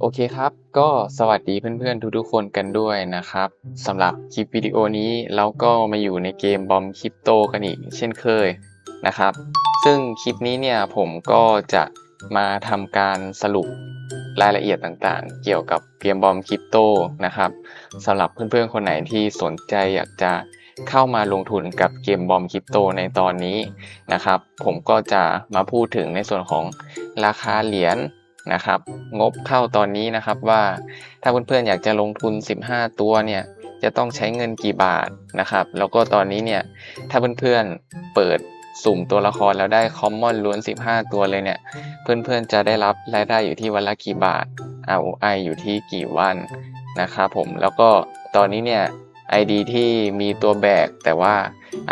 โอเคครับ ก็สวัสดีเพื่อนๆ ทุกๆคนกันด้วยนะครับสำหรับคลิปวิดีโอนี้เราก็มาอยู่ในเกมบอมคริปโตกันอีกเช่นเคยนะครับ ซึ่งคลิปนี้เนี่ยผมก็จะมาทำการสรุปรายละเอียดต่างๆ เกี่ยวกับเกมบอมคริปโตนะครับสำหรับเพื่อนๆ คนไหนที่สนใจอยากจะเข้ามาลงทุนกับเกมบอมคริปโตในตอนนี้นะครับ ผมก็จะมาพูดถึงในส่วนของราคาเหรียญ นะครับ งบเข้าตอนนี้นะครับว่าถ้าเพื่อนๆอยากจะลงทุน 15 ตัวเนี่ยจะต้องใช้เงินกี่บาทนะครับ แล้วก็ตอนนี้เนี่ยถ้าเพื่อนๆเปิดสุ่มตัวละครแล้วได้คอมมอนล้วน 15 ตัวเลยเนี่ยเพื่อนๆจะได้รับรายได้อยู่ที่วันละกี่บาท ROI อยู่ที่กี่วันนะครับผมแล้วก็ตอนนี้เนี่ย ID ที่มีตัวแบกแต่ว่า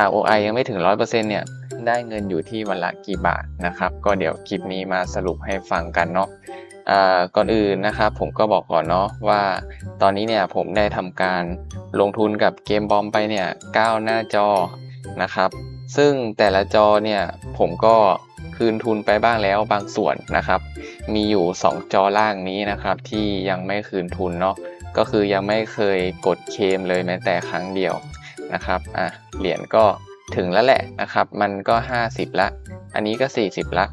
ROI ยังไม่ถึง 100%เนี่ย ได้เงินอยู่ที่วันละกี่บาทนะครับ ก็เดี๋ยวคลิปนี้มาสรุปให้ฟังกันเนาะอ่าก่อนอื่นนะครับผมก็บอกก่อนเนาะว่า ตอนนี้เนี่ยผมได้ทำการลงทุนกับเกมบอมไปเนี่ย9หน้าจอนะครับ ซึ่งแต่ละจอเนี่ยผมก็คืนทุนไปบ้างแล้วบางส่วนนะครับ มีอยู่ 2 จอล่างนี้นะครับที่ยังไม่คืนทุนเนาะก็คือยังไม่เคยกดเคมเลยแม้แต่ครั้งเดียวนะครับอะเหรียญก็ ถึงแล้วแหละนะครับ มันก็ 50 ละ อันนี้ก็ 40 ละ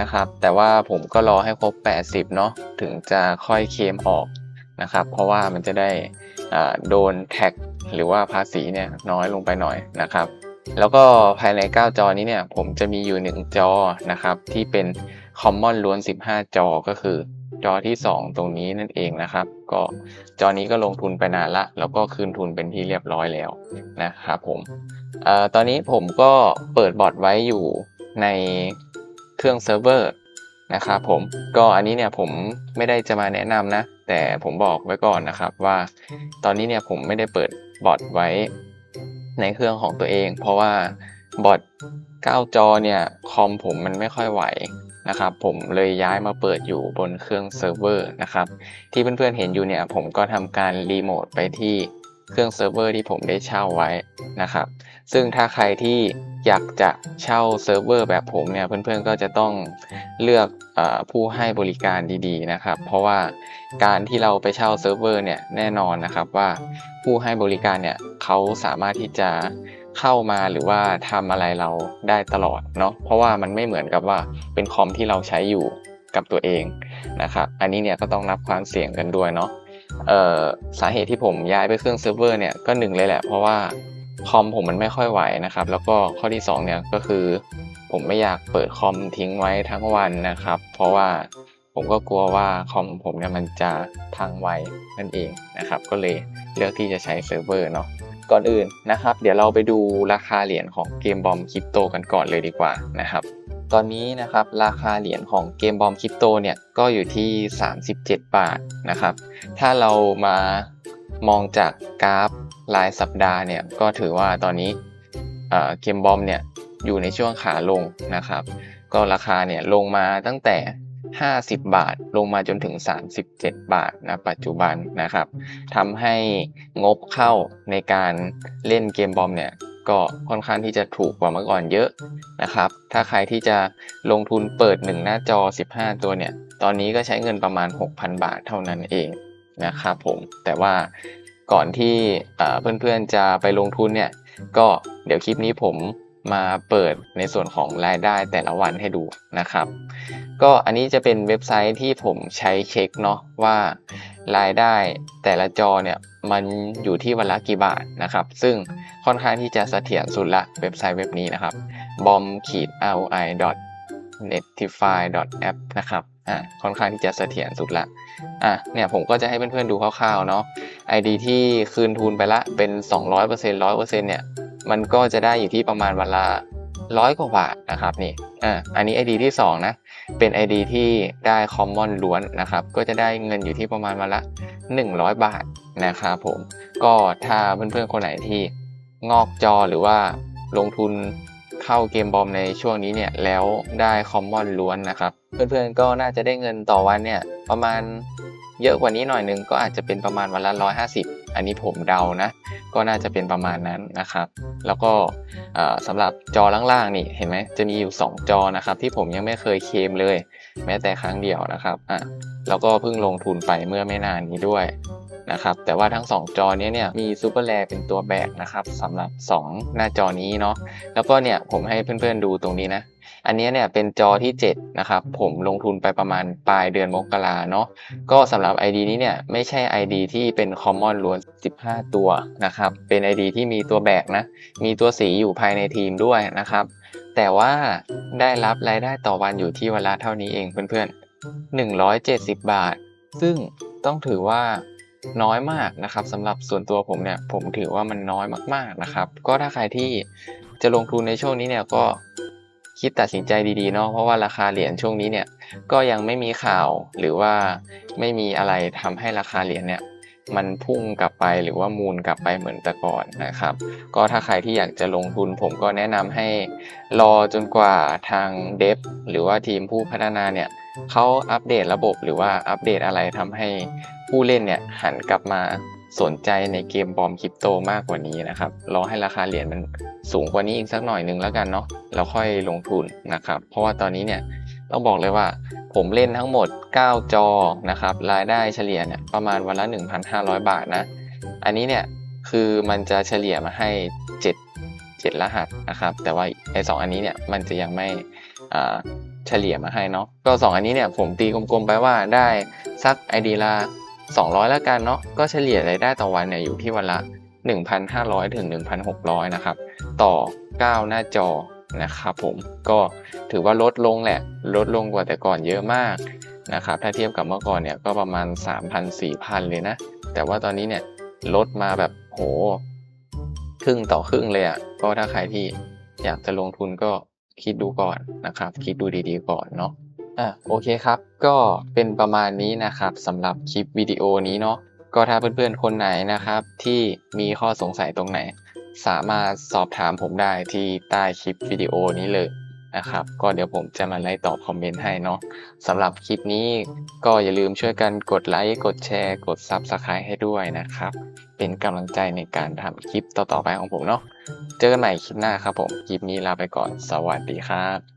นะครับ แต่ว่าผมก็รอให้ครบ 80 เนาะถึงจะค่อยเคมออกนะครับ เพราะว่ามันจะได้อ่าโดนแท็กหรือว่าภาษีเนี่ยน้อยลงไปหน่อยนะครับ แล้วก็ภายใน 9 จอนี้เนี่ยผมจะมีอยู่ 1 จอนะครับ ที่เป็น Common ล้วน 15 จอก็คือ จอที่ 2 ตรงนี้นั่นเองนะครับ ก็จอนี้ก็ลงทุนไปนานละ แล้วก็คืนทุนเป็นที่เรียบร้อยแล้วนะครับผมออตอนนี้ผมก็เปิดบอทไว้อยู่ในเครื่องเซิร์ฟเวอร์นะครับผมก็อันนี้เนี่ยผมไม่ได้จะมาแนะนำนะ แต่ผมบอกไว้ก่อนนะครับว่า ตอนนี้เนี่ยผมไม่ได้เปิดบอทไว้ในเครื่องของตัวเอง เพราะว่าบอท9จอเนี่ยคอมผมมันไม่ค่อยไหว นะครับผมเลยย้ายมาเปิดอยู่บนเครื่องเซิร์ฟเวอร์นะครับที่เพื่อนๆเห็นอยู่เนี่ยผมก็ทำการรีโมทไปที่เครื่องเซิร์ฟเวอร์ที่ผมได้เช่าไว้นะครับซึ่งถ้าใครที่อยากจะเช่าเซิร์ฟเวอร์แบบผมเนี่ยเพื่อนๆก็จะต้องเลือกอผู้ให้บริการดีๆนะครับ เพราะว่าการที่เราไปเช่าเซิร์ฟเวอร์เนี่ยแน่นอนนะครับว่าผู้ให้บริการเนี่ยเขาสามารถที่จะ เข้ามาหรือว่าทำอะไรเราได้ตลอดเนาะเพราะว่ามันไม่เหมือนกับว่าเป็นคอมที่เราใช้อยู่กับตัวเองนะครับอันนี้เนี่ยก็ต้องรับความเสี่ยงกันด้วยเนาะเอ่อสาเหตุที่ผมย้ายไปเครื่องเซิร์ฟเวอร์เนี่ยก็หนึ่งเลยแหละ เพราะว่าคอมผมมันไม่ค่อยไหวนะครับ แล้วก็ข้อที่สองเนี่ยก็คือ ผมไม่อยากเปิดคอมทิ้งไว้ทั้งวันนะครับ เพราะว่าผมก็กลัวว่าคอมผมเนี่ยมันจะพังไวนั่นเองนะครับ ก็เลยเลือกที่จะใช้เซิร์ฟเวอร์เนาะ ก่อนอื่นนะครับ เดี๋ยวเราไปดูราคาเหรียญของเกมบอมคริปโตกันก่อนเลยดีกว่านะครับ ตอนนี้นะครับราคาเหรียญของเกมบอมคริปโตเนี่ยก็อยู่ที่ 37 บาทนะครับ ถ้าเรามามองจากกราฟรายสัปดาห์เนี่ยก็ถือว่าตอนนี้เอ่อเกมบอมเนี่ยอยู่ในช่วงขาลงนะครับ ก็ราคาเนี่ยลงมาตั้งแต่ 50 บาทลงมาจนถึง 37 บาทนะปัจจุบันนะครับทำให้งบเข้าในการเล่นเกมบอมเนี่ยก็ค่อนข้างที่จะถูกกว่าเมื่อก่อนเยอะนะครับ ถ้าใครที่จะลงทุนเปิด 1 หน้าจอ 15 ตัวเนี่ย ตอนนี้ก็ใช้เงินประมาณ 6,000 บาทเท่านั้นเองนะครับผม แต่ว่าก่อนที่เอ่อเพื่อนๆจะไปลงทุนเนี่ย ก็เดี๋ยวคลิปนี้ผมมาเปิดในส่วนของรายได้แต่ละวันให้ดูนะครับ ก็อันนี้จะเป็นเว็บไซต์ที่ผมใช้เช็คเนาะว่ารายได้แต่ละจอเนี่ยมันอยู่ที่วันละกี่บาทนะครับ ซึ่งค่อนข้างที่จะเสถียรสุดละเว็บไซต์เว็บนี้นะครับ bom ขีด roi netify app นะครับอ่าค่อนข้างที่จะเสถียรสุดละอะเนี่ยผมก็จะให้เพื่อนๆดูคร่าวๆเนาะ ID ที่คืนทุนไปละเป็น 200% 100%เนี่ยมันก็จะได้อยู่ที่ประมาณวันละ ร้อยกว่าบาทนะครับนี่อ่าอันนี้ ID ที่ 2 นะ เป็น ID ที่ได้ Common ล้วนนะครับ ก็จะได้เงินอยู่ที่ประมาณวันละ 100 บาทนะครับผม ก็ถ้าเพื่อนๆ คนไหนที่งอกจอหรือว่าลงทุนเข้าเกมบอมในช่วงนี้เนี่ย แล้วได้ Common ล้วนนะครับ เพื่อนๆ ก็น่าจะได้เงินต่อวันเนี่ย ประมาณเยอะกว่านี้หน่อยนึงก็อาจจะเป็นประมาณวันละ 150 อันนี้ผมเดานะ ก็น่าจะเป็นประมาณนั้นนะครับ แล้วก็สำหรับจอล่างๆนี่เห็นไหมจะมีอยู่ 2 จอนะครับ ที่ผมยังไม่เคยเคมเลย แม้แต่ครั้งเดียวนะครับอะแล้วก็เพิ่งลงทุนไปเมื่อไม่นานนี้ด้วย นะครับแต่ว่าทั้ง 2 จอเนี้ยเนี่ยมีซูเปอร์แลเป็นตัวแบกนะครับสำหรับ 2 หน้าจอนี้เนาะแล้วก็เนี่ยผมให้เพื่อนๆดูตรงนี้นะอันเนี้ยเนี่ยเป็นจอที่ 7 นะครับ ผมลงทุนไปประมาณปลายเดือนมกราเนาะก็สำหรับ ID นี้เนี่ยไม่ใช่ ID ที่เป็น Common ล้วน 15 ตัวนะครับเป็น ID ที่มีตัวแบกนะมีตัวสีอยู่ภายในทีมด้วยนะครับ แต่ว่าได้รับรายได้ต่อวันอยู่ที่วันละเท่านี้เองเพื่อนๆ 170 บาท ซึ่งต้องถือว่า น้อยมากนะครับสำหรับส่วนตัวผมเนี่ยผมถือว่ามันน้อยมากๆนะครับ ก็ถ้าใครที่จะลงทุนในช่วงนี้เนี่ยก็คิดตัดสินใจดีๆเนาะเพราะว่าราคาเหรียญช่วงนี้เนี่ยก็ยังไม่มีข่าวหรือว่าไม่มีอะไรทำให้ราคาเหรียญเนี่ยมันพุ่งกลับไปหรือว่ามูลกลับไปเหมือนแต่ก่อนนะครับ ก็ถ้าใครที่อยากจะลงทุนผมก็แนะนำให้รอจนกว่าทางเดฟหรือว่าทีมผู้พัฒนาเนี่ย เขาอัปเดตระบบหรือว่าอัปเดตอะไรทำให้ผู้เล่นเนี่ยหันกลับมาสนใจในเกมบอมคริปโตมากกว่านี้นะครับ รอให้ราคาเหรียญมันสูงกว่านี้อีกสักหน่อยหนึ่งแล้วกันเนาะแล้วค่อยลงทุนนะครับ เพราะว่าตอนนี้เนี่ยต้องบอกเลยว่าผมเล่นทั้งหมด 9 จอนะครับ รายได้เฉลี่ยเนี่ยประมาณวันละ 1,500 บาทนะ อันนี้เนี่ยคือมันจะเฉลี่ยมาให้ 7 7 รหัสนะครับ แต่ว่าไอ้สองอันนี้เนี่ยมันจะยังไม่อ่า เฉลี่ยมาให้เนาะก็ 2 อันนี้เนี่ยผมตีกลมๆไปว่าได้สักไอดีละ200 แล้วกันเนาะก็เฉลี่ยรายได้ต่อวันเนี่ยอยู่ที่วันละ 1,500 ถึง 1,600 นะครับ ต่อ 9 หน้าจอนะครับผมก็ถือว่าลดลงแหละ ลดลงกว่าแต่ก่อนเยอะมากนะครับถ้าเทียบกับเมื่อก่อนเนี่ยก็ประมาณ 3,000 4,000 เลยนะ แต่ว่าตอนนี้เนี่ยลดมาแบบโห ครึ่งต่อครึ่งเลยอะ่ะก็ถ้าใครที่อยากจะลงทุนก็ คิดดูก่อนนะครับ คิดดูดีๆก่อนเนาะอะโอเคครับ ก็เป็นประมาณนี้นะครับสำหรับคลิปวิดีโอนี้เนาะก็ถ้าเพื่อนๆคนไหนนะครับ ที่มีข้อสงสัยตรงไหน สามารถสอบถามผมได้ที่ใต้คลิปวิดีโอนี้เลย นะครับ ก็เดี๋ยวผมจะมาไล่ตอบคอมเมนต์ให้เนาะสำหรับคลิปนี้ก็อย่าลืมช่วยกันกดไลค์กดแชร์กด Subscribe ให้ด้วยนะครับ เป็นกำลังใจในการทำคลิปต่อๆไปของผมเนาะเจอกันใหม่คลิปหน้าครับผม คลิปนี้ลาไปก่อนสวัสดีครับ